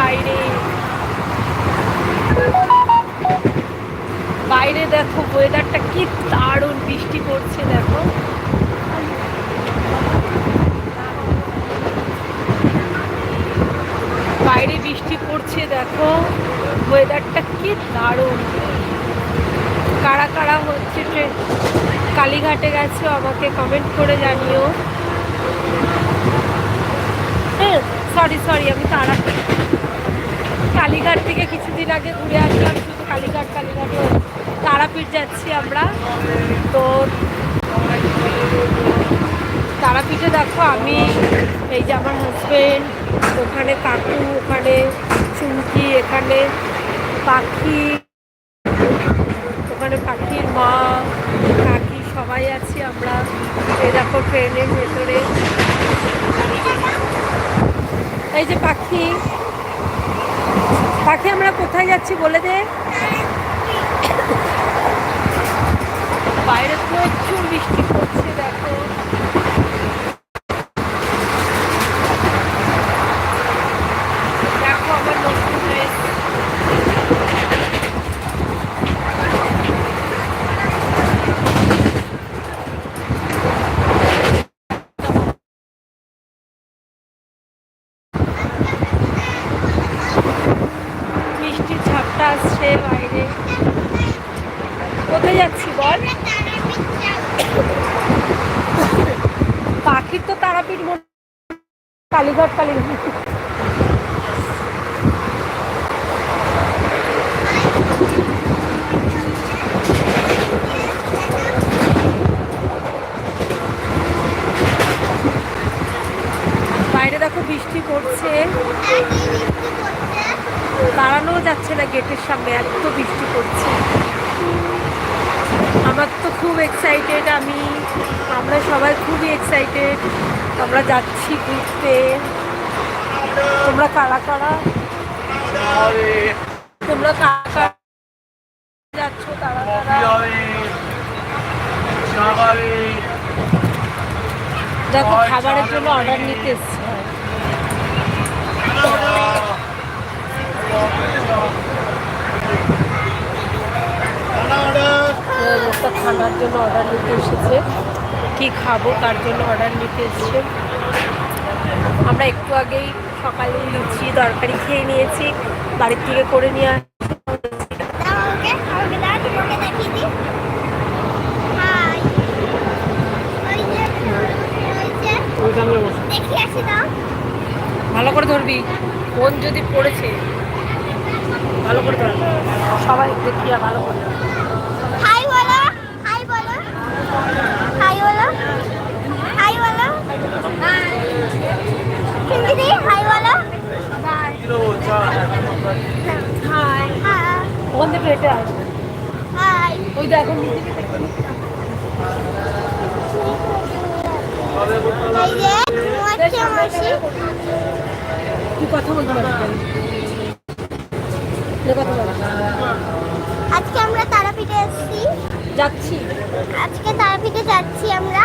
বাইরে। বাইরে দেখো ওয়েদারটা কি দারুণ, বৃষ্টি পড়ছে, দেখো। বাইরে বৃষ্টি পড়ছে, দেখো। ওয়েদারটা কি দারুণ। কারা কারা হচ্ছে ট্রেন? কালীঘাটে গেছো, আমাকে কমেন্ট করে জানিও। সরি সরি আমি তারা কালীঘাট থেকে কিছুদিন আগে ঘুরে আসলাম, শুধু কালীঘাট কালীঘাট তারাপীঠ যাচ্ছি আমরা। তো তারাপীঠে দেখো আমি, এই যে আমার হাজবেন্ড ওখানে কাকু, ওখানে চুমকি, এখানে পাখি, ওখানে পাখির মা, কাকি সবাই আছি আমরা। এই দেখো ট্রেনের ভেতরে। এই যে পাখি। পাখি আমরা কোথায় যাচ্ছি বলে দে। বাইরে তো প্রচুর বৃষ্টি পড়ছে দেখো দেখো আমার নতুন ড্রেস মিষ্টি ঝাপটা আসছে বাইরে কোথায় যাচ্ছি বল পাখির তো তারাপীঠ মনে কালীঘাট কালীঘাট বাইরে দেখো বৃষ্টি পড়ছে দাঁড়ানো যাচ্ছে না গেটের সামনে, এত বৃষ্টি পড়ছে। আমার তো খুব এক্সাইটেড আমি, আমরা সবাই খুবই এক্সাইটেড আমরা যাচ্ছি ঘুরতে। তোমরা কারা কারা? তোমরা কারা যাচ্ছ? তারা দেখো, খাবারের জন্য অর্ডার নিতে এসছি। খানার জন্য অর্ডার নিতে এসেছে। কি খাব তার জন্য অর্ডার নিতে এসেছে? আমরা একটু আগেই সকালে লুচি তরকারি খেয়ে নিয়েছি। বাড়ির থেকে করে নিয়ে ভালো করে ধরবি। ফোন যদি পড়েছে, ভালো করে ধর। সবাই দেখিয়া ভালো করে হাই বলো হাই বলো হাই বলো হাই বলো হিন্দি হাই বলো হাই হাই ওখান থেকে হেঁটে আস হাই ওই তুই কথা বলতে আজকে আমরা তারাপীঠে এসেছি। যাচ্ছি। আজকে তারাপীঠে যাচ্ছি আমরা।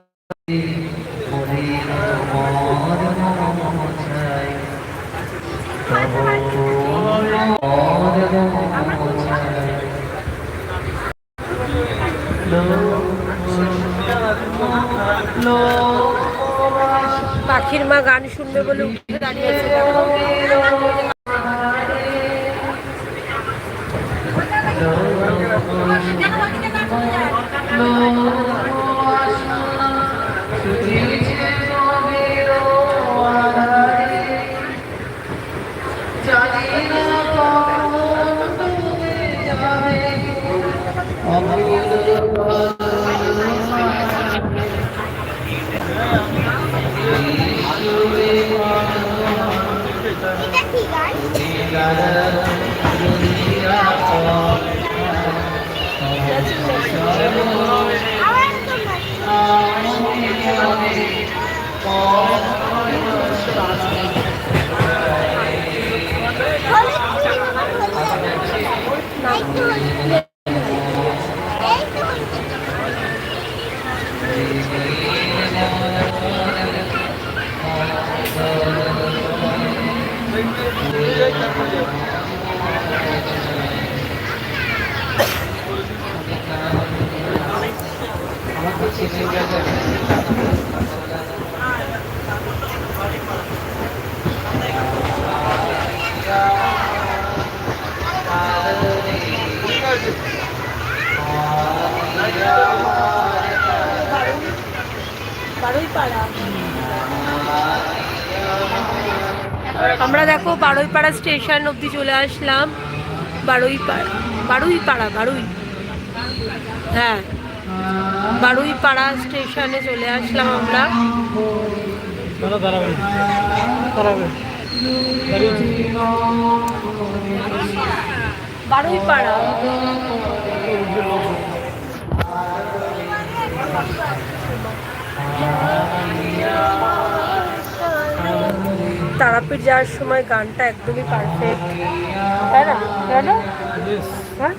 গান বলে উঠে দাঁড়িয়েছে দেখো। বারোই পাড়া আমরা দেখো বারোই পাড়া স্টেশন অবধি চলে আসলাম। বারোই পাড়া বারোই। পাড়া বারোই হ্যাঁ বারোই পাড়া স্টেশনে চলে আসলাম আমরা। দাঁড়াবে তারাপীঠ যাওয়ার সময় গানটা একদমই পারফেক্ট তাই না? হ্যাঁ?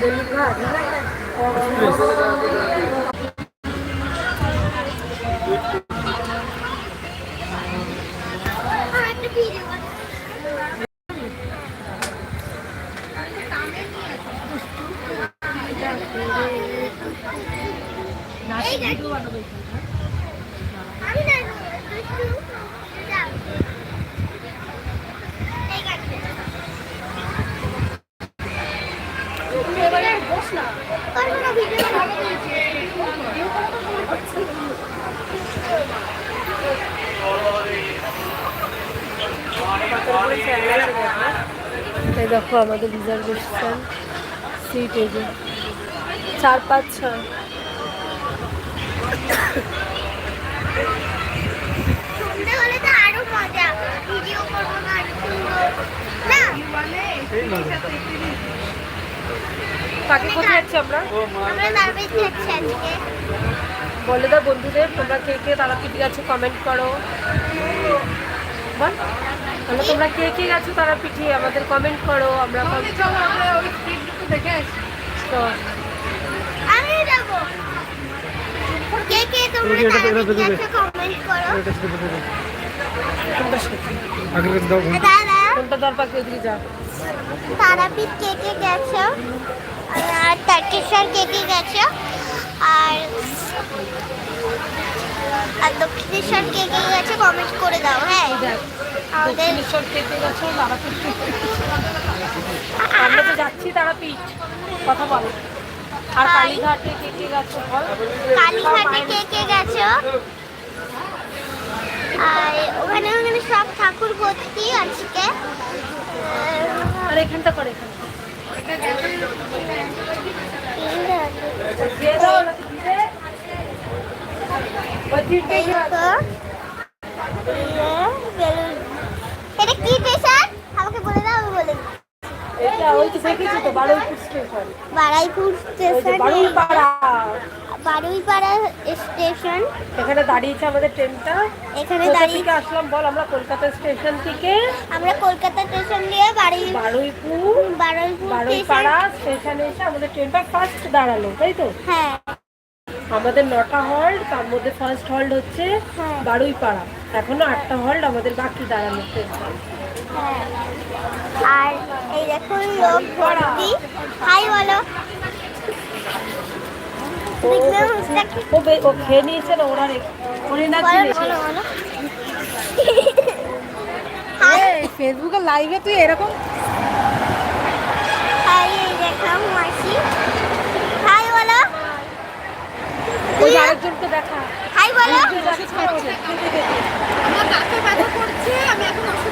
দেখব দুষ্টু যাও ঠিক আছে করব না ভিডিও এই দেখো আমাদের রিজার্ভেশন সিট এই চার পাঁচ ছয় সন্ধে হলে তো আরও মজা ভিডিও করব না আরও সুন্দর না কাকে কোথায় যাচ্ছি আমরা? বলে দাও বন্ধুদের তোমরা কে কে তারাপীঠ গেছো কমেন্ট করো। বল। তাহলে তোমরা কে কে গেছো তারা তারাপীঠে আমাদের কমেন্ট করো। আমরা তো কে কে তোমরা কমেন্ট করো। দাদা। কোনটা দরকার তারাপীঠ কে কে গেছো? আর তারকেশ্বর কে কে গেছো। আর আর দক্ষিণেশ্বর কে কে গেছো কমেন্ট করে দাও হ্যাঁ। আমাদের? আমরা তো যাচ্ছি তারাপীঠ কথা বলো। আর. কালীঘাটে কে কে গেছো বল? কালীঘাটে কে কে গেছো? আর ওখানে ওখানে সব ঠাকুর ভর্তি আজকে আর এখানটা করে এখানে এটা কি স্টেশন আমাকে বলে দাও আমি বলে। এটা ওই তো দেখেছি তো Baruipur station Baruipur station Baruipara. Baruipara station. এখানে দাঁড়িয়েছে আমাদের ট্রেনটা। এখানে দাঁড়িয়ে আসলাম বল আমরা কলকাতা স্টেশন থেকে? আমরা কলকাতা স্টেশন দিয়ে বাড়ি বারুইপুর বারুইপুর বারুইপাড়া স্টেশনে। এসে আমাদের ট্রেনটা ফার্স্ট দাঁড়াল তাই তো? হ্যাঁ। আমাদের নটা হল্ট তার মধ্যে ফার্স্ট হল্ট হচ্ছে হ্যাঁ। বারুইপাড়া। এখনও আটটা হল্ট আমাদের বাকি দাঁড়ানো ট্রেনটা। হ্যাঁ। আর এই দেখো লোক ভর্তি। হাই বলো। ও- ও- খেয়ে নিয়েছে না ওরা বলো হাই ফেসবুকে লাইভে তুই এরকম? হাই এই দেখলাম মাসি হাই বলো। ওই যে আরেকজনকে দেখা হাই বলো ওষুধ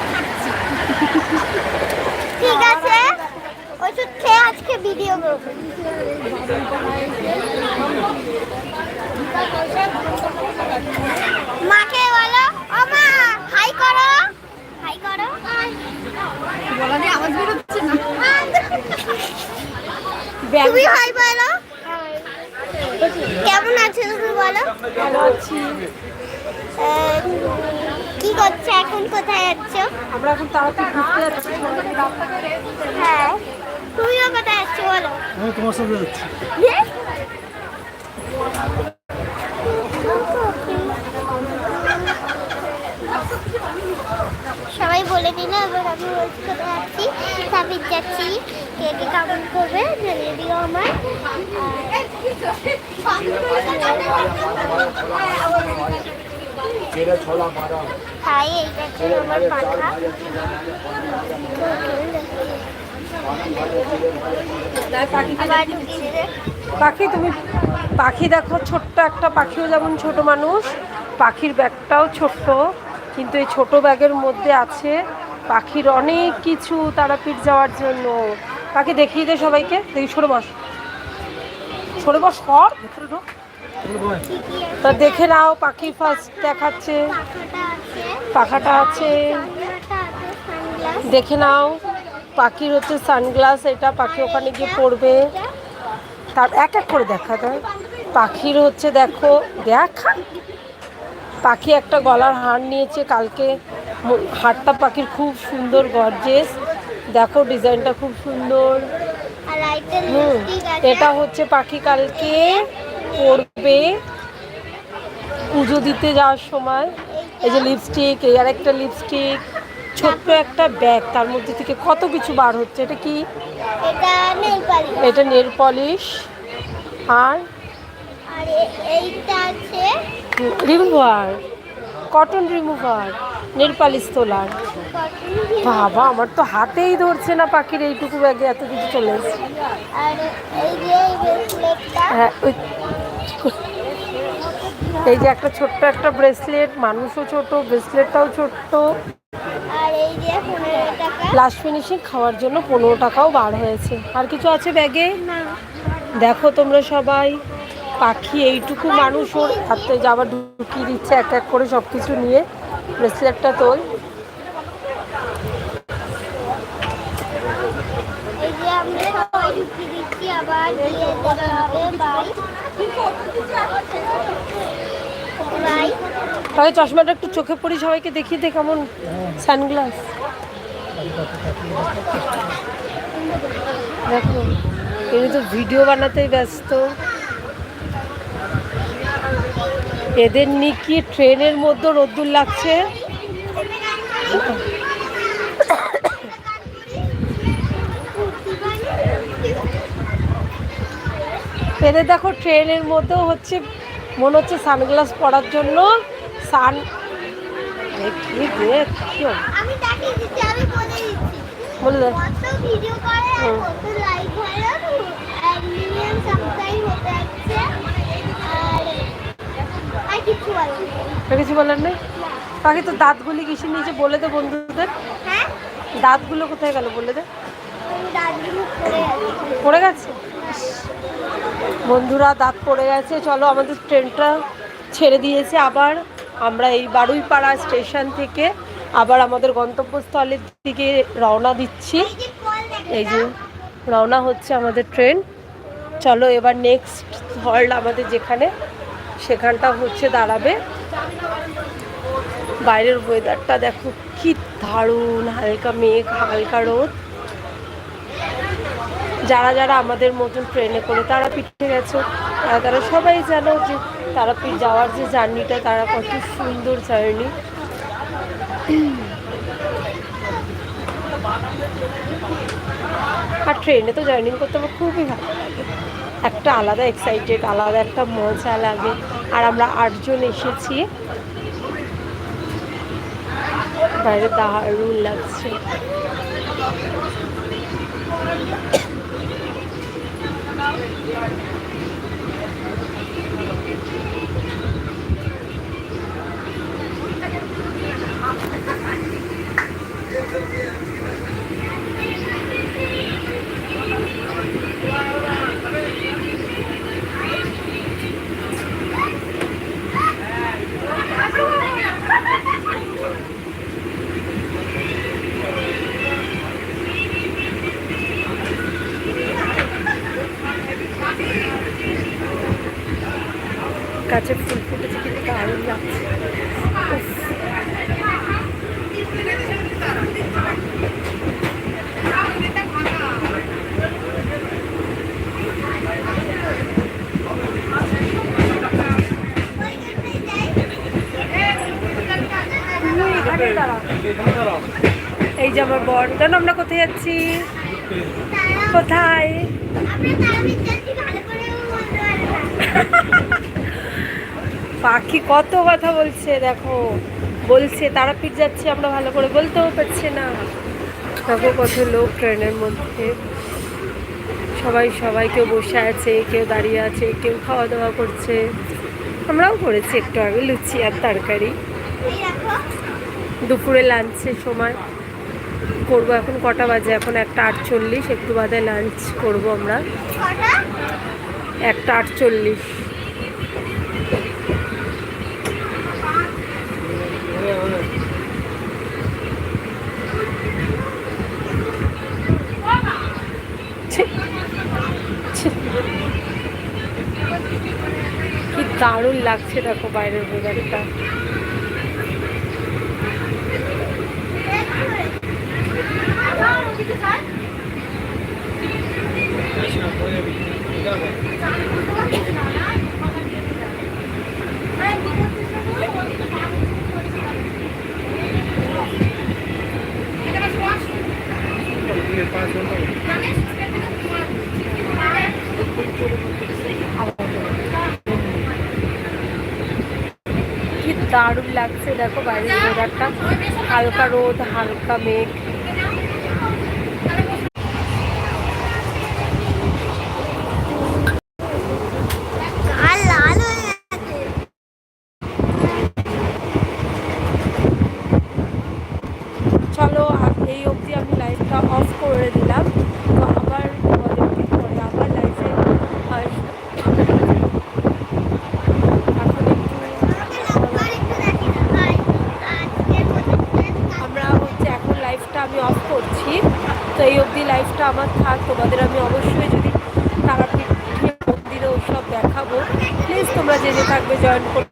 খাচ্ছে ঠিক আছে ওষুধ খেয়ে আজকে ভিডিও করব মাকে বলো ও মা হাই করো। হাই করো। তুমি হাই বলো। কেমন আছো তুমি বলো? ভালো আছি। কি করছ? এখন কোথায় যাচ্ছ? আমরা এখন তাড়াতাড়ি ঘুরতে যাচ্ছি। হ্যাঁ। তুমিও কোথায় যাচ্ছ বলো। আমি তোমার সাথে যাচ্ছি। সবাই বলে দিল এবার আমি বলছি কোথায় যাচ্ছি? সাবির যাচ্ছি কে কে কেমন করবে জানিয়ে দিও আমার হাই এইটা ছিল আমার পাখা? পাখি তুমি পাখি দেখো ছোট্ট একটা পাখিও যেমন ছোট মানুষ পাখির ব্যাগটাও ছোট্ট কিন্তু এই ছোট ব্যাগের মধ্যে আছে পাখির অনেক কিছু তারাপীঠ যাওয়ার জন্য। পাখি দেখিয়ে দে সবাইকে দেখি সরে বস। সরে বস আছে তা দেখে নাও পাখি ফার্স্ট দেখাচ্ছে। পাখাটা আছে। দেখে নাও। পাখির হচ্ছে সানগ্লাস, এটা পাখি ওখানে গিয়ে পড়বে। তার এক এক করে দেখা যায়। পাখির হচ্ছে দেখো, দেখা। পাখি একটা গলার হার নিয়েছে, কালকে হারটা পাখির খুব সুন্দর, গর্জেস। দেখো, ডিজাইনটা খুব সুন্দর। হুম, এটা হচ্ছে পাখি কালকে পড়বে। পুজো দিতে যাওয়ার সময়। এই যে লিপস্টিক এই আর একটা লিপস্টিক ছোট্ট একটা ব্যাগ তার মধ্যে থেকে কত কিছু বার হচ্ছে? এটা কি? এটা নেল পালিশ এটা নেল পলিশ আর? আর এইটা আছে remover cotton remover nail polish তোলার। বাবা আমার তো হাতেই ধরছে না পাখির এইটুকু ব্যাগে এত কিছু চলে এসেছে। হ্যাঁ ওই এই যে একটা ছোট্ট একটা ব্রেসলেট মানুষও ছোট ব্রেসলেটটাও ছোট্ট। লাস্ট ফিনিশিং খাওয়ার জন্য পনেরো টাকাও বার হয়েছে। আর কিছু আছে ব্যাগে? দেখো তোমরা সবাই পাখি এইটুকু মানুষ ওর হাতে যাবার ঢুকিয়ে দিচ্ছে এক এক করে সব কিছু নিয়ে। ব্রেসলেটটা তোল। আবার তাহলে চশমাটা একটু চোখে পড়ি, সবাইকে দেখিয়ে দে কেমন সানগ্লাস দেখো, এগুলো তো ভিডিও বানাতেই ব্যস্ত। এদের নিয়ে কি ট্রেনের মধ্যে রোদ্দুর লাগছে। এদের দেখো ট্রেনের মধ্যেও হচ্ছে, মনে হচ্ছে সানগ্লাস পরার জন্য। সান। বলে দে। কিছু বলো বলার নেই? পাখি তো দাঁতগুলি কিসে নিয়েছে বলে দে বন্ধুদের। হ্যাঁ? দাঁতগুলো কোথায় গেল বলে দে। পড়ে গেছে। বন্ধুরা দাঁত পড়ে গেছে। চলো আমাদের ট্রেনটা ছেড়ে দিয়েছে আবার। আমরা এই বারুইপাড়া স্টেশন থেকে আবার আমাদের গন্তব্যস্থলের দিকে রওনা দিচ্ছি। এই যে রওনা হচ্ছে আমাদের ট্রেন। চলো এবার নেক্সট হল্ট আমাদের যেখানে, সেখানটা হচ্ছে দাঁড়াবে। বাইরের ওয়েদারটা দেখো কি দারুণ, হালকা মেঘ, হালকা রোদ। যারা যারা আমাদের মতন ট্রেনে করে তারা পিঠে গেছো। তারা সবাই জানো যে তারাপীঠ যাওয়ার যে জার্নিটা, তারা কত সুন্দর জার্নি। আর ট্রেনে তো জার্নি করতে আমার খুবই ভালো লাগে। একটা আলাদা এক্সাইটেড আলাদা একটা মজা লাগে। আর আমরা আটজন এসেছি। বাইরে দারুণ লাগছে। গাছে ফুল ফুটেছে কিন্তু দারুণ লাগছে এই যে আমার বর। জানো আমরা কোথায় যাচ্ছি? কোথায়? পাখি কত কথা বলছে, দেখো। বলছে, তারাপীঠ যাচ্ছি আমরা ভালো করে। বলতেও পারছে না। দেখো কত লোক ট্রেনের মধ্যে। সবাই সবাই কেউ বসে আছে, কেউ দাঁড়িয়ে আছে, কেউ খাওয়া দাওয়া করছে। আমরাও করেছি একটু আগে, লুচি আর তরকারি। দুপুরে লাঞ্চের সময় করব। এখন কটা বাজে? এখন একটা আটচল্লিশ, একটু বাদে লাঞ্চ করব আমরা। একটা আটচল্লিশ। কি দারুণ লাগছে দেখো বাইরের ওয়েদারটা কি দারুণ লাগছে দেখো বাইরের ওয়েদারটা হালকা রোদ হালকা মেঘ আর লাল হয়ে গেছে চলো আ- এই অবধি আমি লাইভটা অফ করে দিলাম তো আবার তোমাদের ঠিক পরে আবার লাইভে আসব এখন একটু আমরা হচ্ছে এখন লাইভটা আমি অফ করছি তো এই লাইভটা আমার থাক, তোমাদের আমি অবশ্যই যদি তারাপীঠ মন্দিরে ওসব দেখাবো প্লিজ তোমরা যে যে থাকবে জয়েন করো